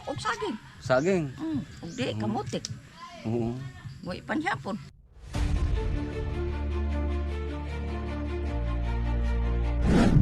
manok og saging. Saging. Mm, ug di kamutik. Oo. Wa ipanhapon.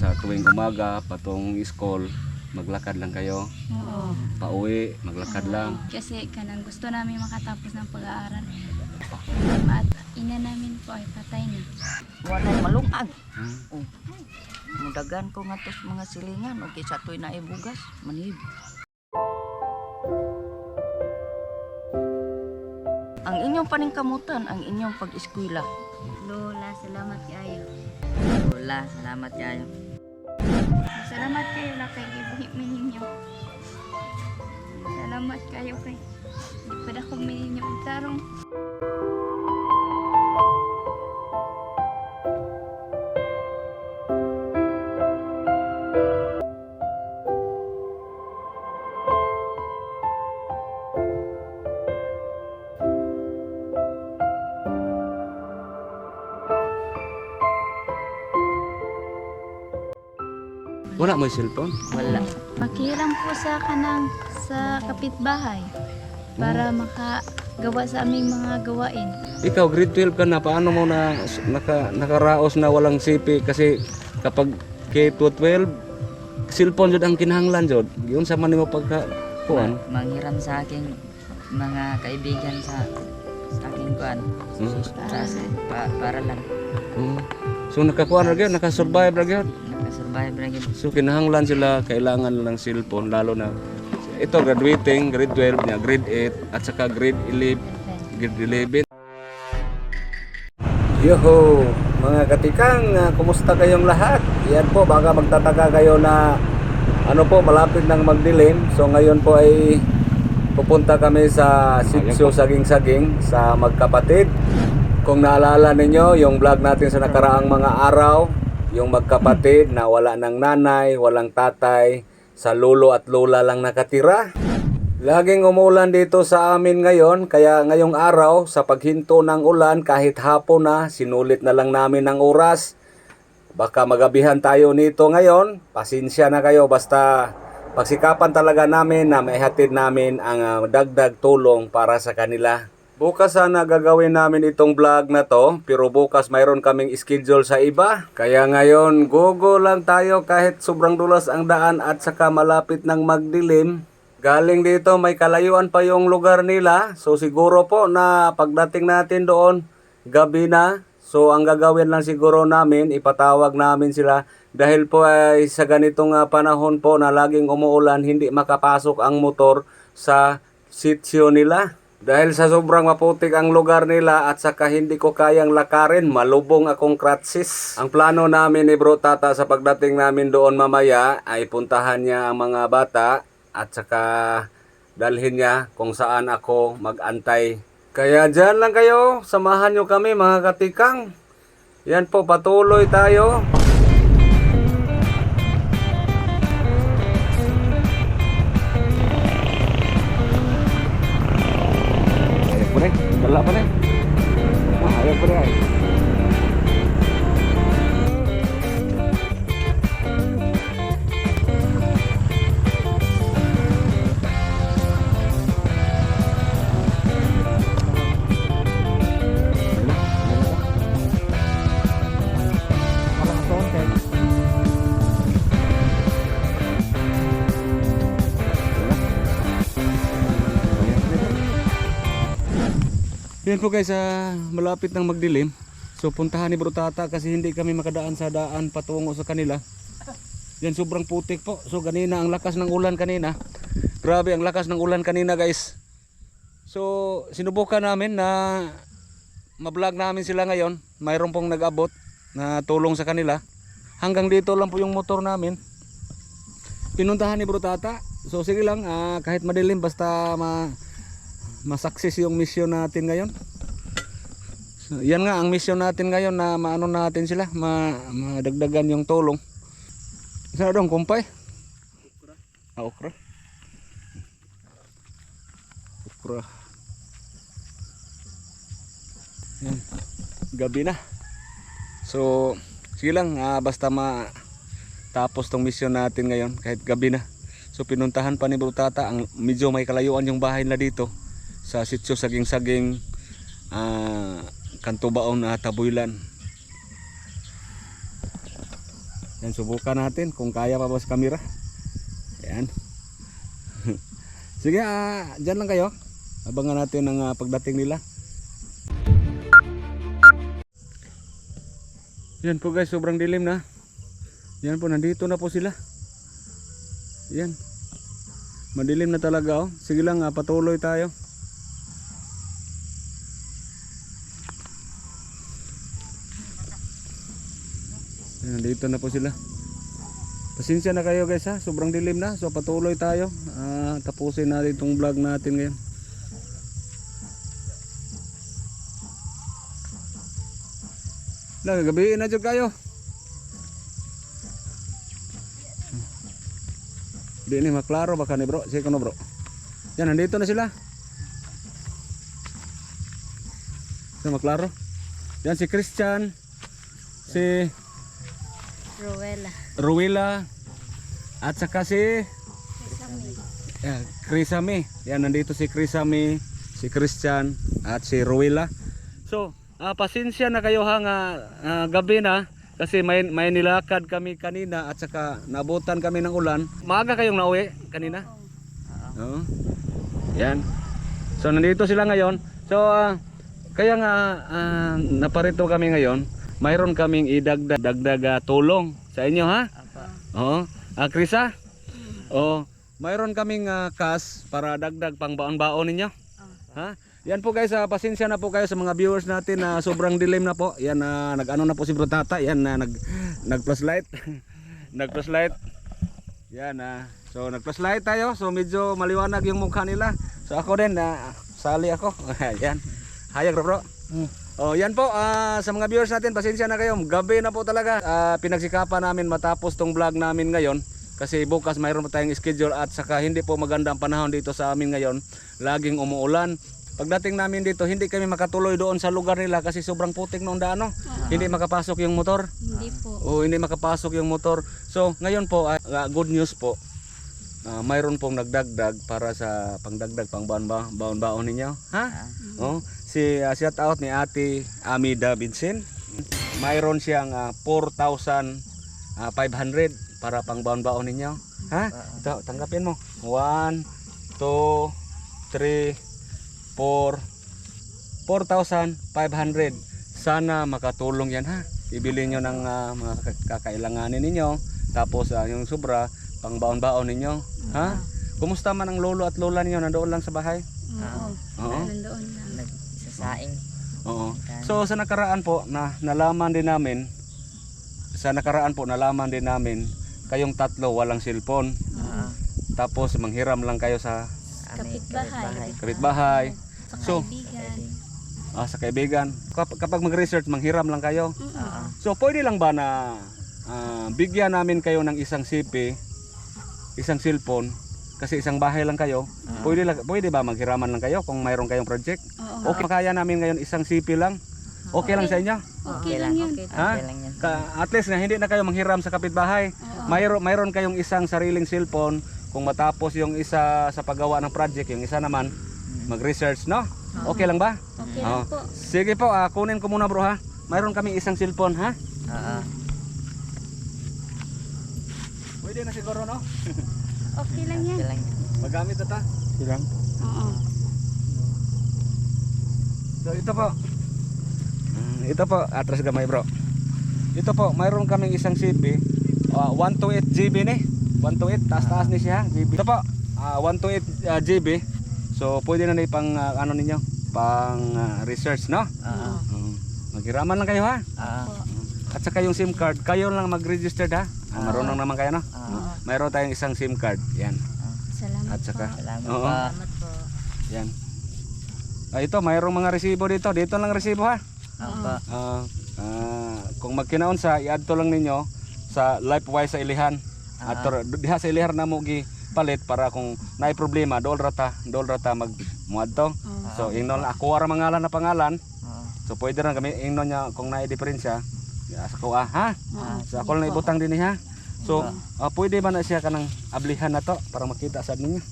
Sa tuwing umaga, patong school, maglakad lang kayo. Oo. Pauwi, maglakad lang. Kasi kanang gusto namin makatapos ng pag-aaral. At ina namin po ay patay na. Walay malungag. Hmm. Oh. Mudagan ko nga tos mga silingan o kisa to'y naibugas, manib. Inyong paningkamutan, ang inyong pag-eskwela. Lola, salamat kayo. Wala, salamat kayo. Salamat kayo na kay ibuhi ninyo. Salamat kayo kay di pa na kami ninyo tarong. Wala mo yung cellphone? Wala. Makihiram po sa kanang sa kapitbahay para makagawa sa aming mga gawain. Ikaw, grade 12 ka na, paano mo na naka, nakaraos na walang CP? Kasi kapag K-12, cellphone jud ang kinahanglan jud. Yun sa man mo pagka kuan. manghiram sa aking mga kaibigan sa sa aking kuan Hmm. sa, pa, para lang Hmm. So nakakuan ra gyud, nakasurvive ra gyud. Nakasurvive ra gyud So kinahanglan sila kailangan ng cellphone lalo na ito graduating grade 12 niya, grade 8 at saka grade 11, grade 11. Yoho, mga katikang, ah, kumusta kayong lahat? Yan po, baka magtataka kayo na ano po, malapit ng magdilim. So ngayon po ay pupunta kami sa Sitio Saging Saging sa magkapatid. Kung naalala ninyo, yung vlog natin sa nakaraang mga araw, yung magkapatid na wala ng nanay, walang tatay, sa lolo at lola lang nakatira. Laging umulan dito sa amin ngayon, kaya ngayong araw sa paghinto ng ulan kahit hapon na, sinulit na lang namin ang oras. Baka magabihan tayo nito ngayon, pasensya na kayo basta pagsikapan talaga namin na maihatid namin ang ah, dagdag tulong para sa kanila. Bukas sana gagawin namin itong vlog na to, pero bukas mayroon kaming schedule sa iba. Kaya ngayon, gogo lang tayo kahit sobrang dulas ang daan at saka malapit ng magdilim. Galing dito, may kalayuan pa yung lugar nila. So siguro po na pagdating natin doon, gabi na. So ang gagawin lang siguro namin, ipatawag namin sila. Dahil po ay sa ganitong ah, panahon po na laging umuulan, hindi makapasok ang motor sa sitio nila. Dahil sa sobrang maputik ang lugar nila at saka hindi ko kayang lakarin, malubong akong kratsis. Ang plano namin ni Bro Tata sa pagdating namin doon mamaya ay puntahan niya ang mga bata at saka dalhin niya kung saan ako magantay. Kaya dyan lang kayo, samahan nyo kami mga katikang. Yan po, patuloy tayo. Gelap apa ni? Wah, ayo beri. Yan po guys, ah, malapit ng magdilim. So puntahan ni Bro Tata kasi hindi kami makadaan sa daan patungo sa kanila. Yan sobrang putik po. So kanina ang lakas ng ulan kanina. Grabe ang lakas ng ulan kanina guys. So sinubukan namin na ma-vlog namin sila ngayon. Mayroon pong nag-abot na tulong sa kanila. Hanggang dito lang po yung motor namin. Pinuntahan ni Bro Tata. So sige lang, ah, kahit madilim basta ma masakses yung mission natin ngayon. So, yan nga ang mission natin ngayon na maano natin sila, ma madagdagan yung tulong. Isa dong kumpay? Okra. Ah, okra. Okra. Yan. Gabi na. So, sige lang, ah, basta ma tapos tong mission natin ngayon kahit gabi na. So pinuntahan pa ni Bro Tata ang medyo may kalayuan yung bahay nila dito sa sitio saging-saging ah Kantubaon na Tabuilan. Yan subukan natin kung kaya pa ba sa kamera. Ayan. Sige, ah, dyan lang kayo. Abangan natin ang ah, pagdating nila. Yan po guys, sobrang dilim na. Yan po, nandito na po sila. Yan. Madilim na talaga oh. Sige lang, ah, patuloy tayo. Nandito na po sila. Pasensya na kayo guys ha, sobrang dilim na. So patuloy tayo. Ah, tapusin natin itong vlog natin ngayon. Lang, gabihin na dyan kayo. Di ni maklaro baka ni bro. Sige ko bro. Yan, nandito na sila. So maklaro. Yan si Christian. Si Rowella. Ruwila at saka si yeah, Krisame. Yan nandito si Krisame, si Christian at si Ruwila. So, ah, pasensya na kayo ha nga ah, gabi na kasi may may nilakad kami kanina at saka nabutan kami ng ulan. Maaga kayong nauwi kanina? Oo. Yan. So nandito sila ngayon. So ah, kaya nga ah, naparito kami ngayon. Mayroon kaming idagdag dagdag ah, tulong sa inyo ha. Apa. Oo. Ah, Krisa? Oo. Mayroon kaming ah, cash para dagdag pang baon-baon ninyo. Ha? Yan po guys, ah, pasensya na po kayo sa mga viewers natin na sobrang dilim na po. Yan na nag-ano na po si Bro Tata. Yan na nag nag plus light. nag plus light. Yan na. so nag plus light tayo. So medyo maliwanag yung mukha nila. So ako din na sali ako. yan. Hayag bro. bro. Oh, yan po ah, sa mga viewers natin, pasensya na kayo. Gabi na po talaga. Ah, pinagsikapan namin matapos tong vlog namin ngayon kasi bukas mayroon pa tayong schedule at saka hindi po maganda ang panahon dito sa amin ngayon. Laging umuulan. Pagdating namin dito, hindi kami makatuloy doon sa lugar nila kasi sobrang putik noong daan. no? Hindi makapasok yung motor. Hindi po. O hindi makapasok yung motor. So, ngayon po, ah, good news po. Ah, mayroon pong nagdagdag para sa pangdagdag pang baon ba baon-baon ninyo. Ha? Oh, si uh, shout out ni Ate Amida Vincent. Mayroon siyang ah, 4,500 para pang baon-baon ninyo. Ha? Ito, tanggapin mo. 1 2 3 4 4,500. Sana makatulong yan ha. Ibili nyo ng ah, mga kak- kakailanganin ninyo. Tapos ah, yung sobra, pang baon-baon ninyo. Ha? Kumusta man ang lolo at lola ninyo? Nandoon lang sa bahay? Oo. Oo. Nandoon Nagsasaing. Oo. So sa nakaraan po na nalaman din namin sa nakaraan po nalaman din namin kayong tatlo walang cellphone. Oo. Tapos manghiram lang kayo sa Aming Kapitbahay. kapitbahay. Sa So, kaibigan. ah, sa kaibigan. Kap- kapag mag-research manghiram lang kayo. Oo. So pwede lang ba na ah, bigyan namin kayo ng isang CP, isang cellphone kasi isang bahay lang kayo. Pwede lang pwede ba maghiraman lang kayo kung mayroon kayong project? Oo. Okay kaya namin ngayon isang CP lang. Okay lang sa inyo? Okay lang yun. Ha? Okay lang yan. Ka, at least na hindi na kayo manghiram sa kapitbahay. Mayroon mayroon kayong isang sariling cellphone kung matapos yung isa sa paggawa ng project, yung isa naman mag-research, no? Okay lang ba? Okay lang po. Sige po, ah, kunin ko muna bro ha. Mayroon kami isang cellphone ha. Oo. Pwede na siguro no? Okay lang yan. Okay lang. Magamit na ta. Silang. Oo. So ito po. Mm, ito po, atras gamay bro. Ito po, mayroon kaming isang CP. Uh, 128 GB ni. 128, taas-taas ni siya, GB. Ito po, ah, 128 ah, GB. So pwede na ni pang ah, ano ninyo, pang ah, research no? Oo. Mm. Maghiraman lang kayo ha. Oo. At saka yung SIM card, kayo lang mag-register ha. Ah, marunong naman kayo no? Oo. Mayroon tayong isang SIM card. Yan. Salamat At saka, po. Salamat Oo. po. po. yan. Ah, ito, mayroong mga resibo dito. Dito lang resibo ha. Opo. Ah, ah, kung magkinaon sa i-add to lang ninyo sa Lifewise sa Ilihan. At Ah. diha sa Ilihan na mo gi palit para kung naay problema dol rata dol rata mag muad to. So ingnon ako ara mangalan na pangalan. So pwede ra kami ingnon niya kung naay diferensya. Ya, sa ko ah, ha. Oo. So ako lang ibutang din ha. So ah, pwede ba na siya kanang ablihan na to para makita sa ninyo?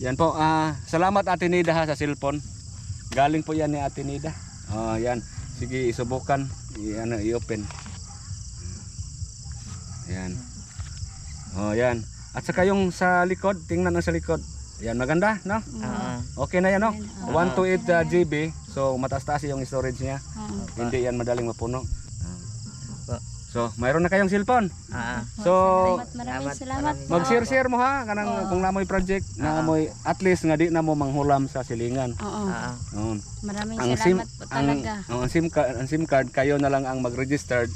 Yan po, ah, salamat Ate Nida ha sa cellphone. Galing po yan ni Ate Nida. Ah, yan. Sige, isubukan. I, ano, i-open. Yan. Oh, yan. At saka yung sa likod, tingnan ang sa likod. Yan, maganda, no? Ah, Okay na yan, no? 128 uh, GB. So, mataas-taas yung storage niya. Oo. Hindi yan madaling mapuno. So, mayroon na kayong cellphone. ah, So, Salamat, maraming Salamat, mag-share-share mo ha kanang kung namoy project na moy at least nga di na mo manghulam sa silingan. Oo. ah, Oo. Maraming Ang sim salamat po ang, talaga. ang SIM card, ang SIM card kayo na lang ang mag-registered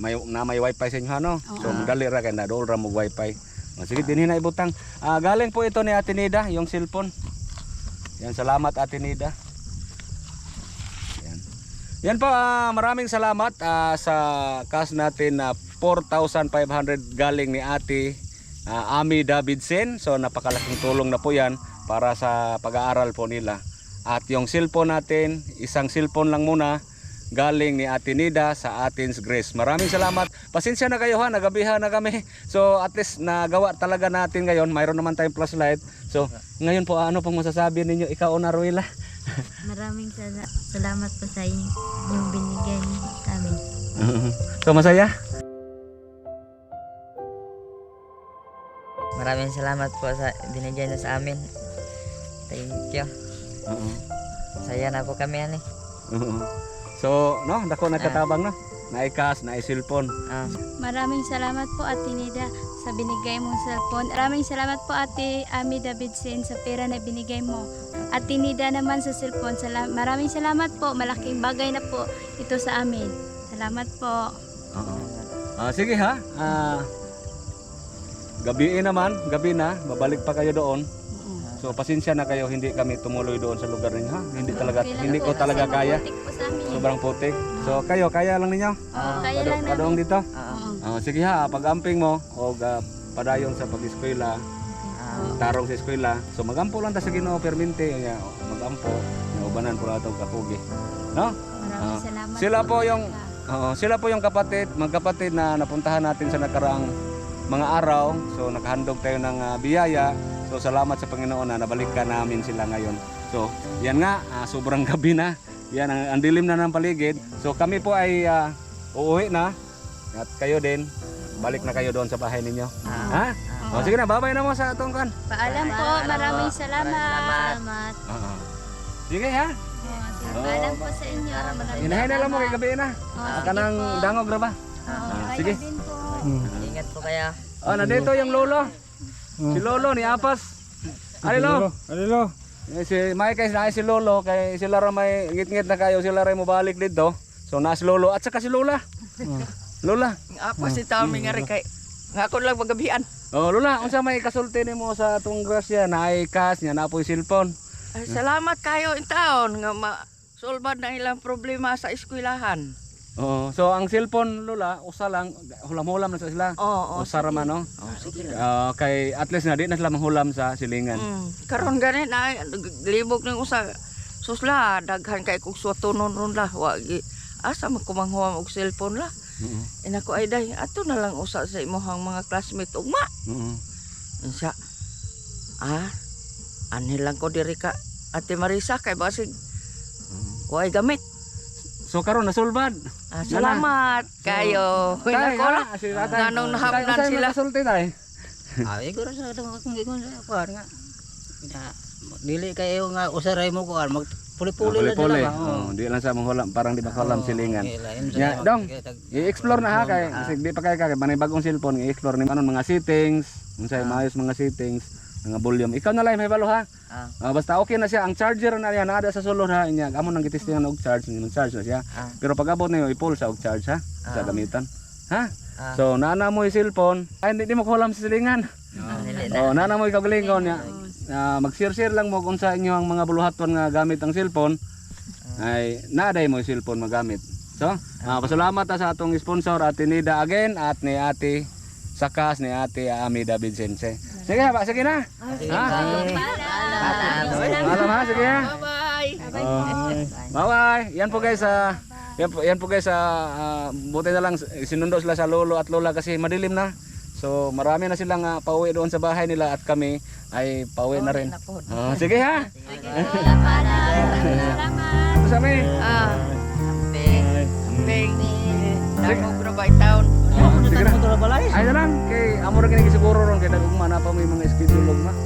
may na may wifi sa inyo ano. So Oo. madali ra kay na dool ra mo wifi. O, sige dinhi na ibutang. Ah, galing po ito ni Ate Nida, yung cellphone. Yan salamat Ate Nida. Yan. Po, ah, maraming salamat ah, sa cash natin na 4,500 galing ni Ate ah, Ami Davidson. So napakalaking tulong na po yan para sa pag-aaral po nila. At yung cellphone natin, isang cellphone lang muna galing ni Ate Nida sa Athens Grace. Maraming salamat. Pasensya na kayo ha, nagabihan na kami. So at least nagawa talaga natin ngayon. Mayroon naman tayong flashlight. So ngayon po ano pong masasabi ninyo? Ikaw na Ruela. Maraming sala- salamat po sa inyo yung binigay sa amin. so masaya? maraming salamat po sa binigay niyo sa amin. Thank you. Oo. Saya na po kami ani. Oo. So, no, dako nagkatabang no. Naikas, naisilpon. Ah, Maraming salamat po Ate Nida sa binigay mong cellphone. Maraming salamat po Ate Ami Davidson sa pera na binigay mo. Ate Nida naman sa cellphone. Sala- maraming salamat po. Malaking bagay na po ito sa amin. Salamat po. Oo. Ah, sige ha. Ah, gabi naman, gabi na, babalik pa kayo doon. So pasensya na kayo, hindi kami tumuloy doon sa lugar ninyo ha. Hindi talaga, Okay hindi ko talaga kaya. Sobrang putik. So kayo, kaya lang ninyo. Oo, kaya lang padoong namin. dito. Oo. Ah, sige ha, pag-amping mo o ga, padayon sa pag-eskwela, tarong sa eskwela. So magampo lang ta sa Ginoo permente, ya, magampo, na ubanan po atong kapugi. No? Maraming Ah, salamat sila po yung- Oo, sila po yung kapatid, magkapatid na napuntahan natin sa nakaraang mga araw. So nakahandog tayo ng ah, biyaya. So salamat sa Panginoon na nabalikan namin sila ngayon. So yan nga, ah, sobrang gabi na. Yan, ang, ang dilim na ng paligid. So kami po ay ah, uuwi na. At kayo din, balik na kayo doon sa bahay ninyo. Ha? O sige na, babay na mo sa atong kan. Paalam po. Maraming salamat. Salamat. Oo. Sige ha. Paalam po sa inyo. Maraming Inahay na lang mo kay gabi na. At kanang dangog ra ba? Oo, Ah, sige. din po. ingat po kaya. Oh, nandito yung lolo. Si lolo ni Apas. Alilo. Alilo. Eh, si Mike kay na si lolo kay sila ra may ngit-ngit na kayo sila ra mo balik dito. So na si lolo at saka si lola. Lola. Ako si Tami nga rin kay nga ako lang magabihan. Oh, lola, unsa may kasulti nimo sa atong grasya na ay cash niya na po'y cellphone. Ay, salamat kayo in taon nga ma solbad na ilang problema sa eskwelahan. Oh, so ang cellphone lola usa lang hulam-hulam na sa sila. Oo, oh, Usa ra man no. Oh, sige lang. Ah, kay at least na di na sila manghulam sa silingan. Mm. Karon gani na libog ng usa susla daghan kay kog suwatonon ron la wa gi asa man ko manghuwam og cellphone la. Oo. Ina ko ay day ato na lang usa sa imong mga classmate ugma. Oo. Insya. Ah, anil lang ko diri ka Ate Marisa kay basig Huwag gamit. So karon nasulbad. Ah, salamat kayo. Hoy Tay, nako la. ha? Si tatay. Nganong nahapnan sila. makasulti tay? Ah, iguro sa dong kung gigon sa kuan nga. Na, dili kayo nga usaray mo kuan mag puli-puli lang Puli-puli. sila ba. Oh, di lang sa manghulam, parang di makahulam silingan. Okay, lain sa- Ya, dong. I-explore na ha kay kasi di pa kay kay manay bagong cellphone i-explore ni anon mga settings, unsay maayos mga settings, mga volume. Ikaw na lang may balo ha. Ah, Ah, basta okay na siya ang charger na niya naada sa sulod ha inya. Amo nang gitistingan og charge, ni charge na siya. Ah. Pero pag abot niyo i-pull sa og charge ha sa Ah. gamitan. Ha? Ah. So nana mo yung cellphone, ay hindi di mo kulam sa silingan. dili na. Oh, nana mo ikagulingon niya. Ah, mag-share-share lang mo kung sa inyo ang mga buluhaton nga gamit ang cellphone. Ay naaday mo yung cellphone magamit. So, ah, pasalamat ta sa atong sponsor Ate Nida again at ni Ate Sakas ni Ate Ami David Sense. Sige ba, sige na. Ha? Alam ha, sige ha. Bye. Oh, bye bye. Yan po guys, ah, Yan po, yan po guys, ah, ah, buti na lang sinundo sila sa lolo at lola kasi madilim na. So marami na silang ah, pauwi doon sa bahay nila at kami ay pauwi na rin. Ah, sige ha. Salamat. Sa amin. Ah, amping, amping. Dagog na ba itaon? Sige na. Ay na lang kay amo ra kini siguro ron kay nagugma na pa may mga schedule na. Ah,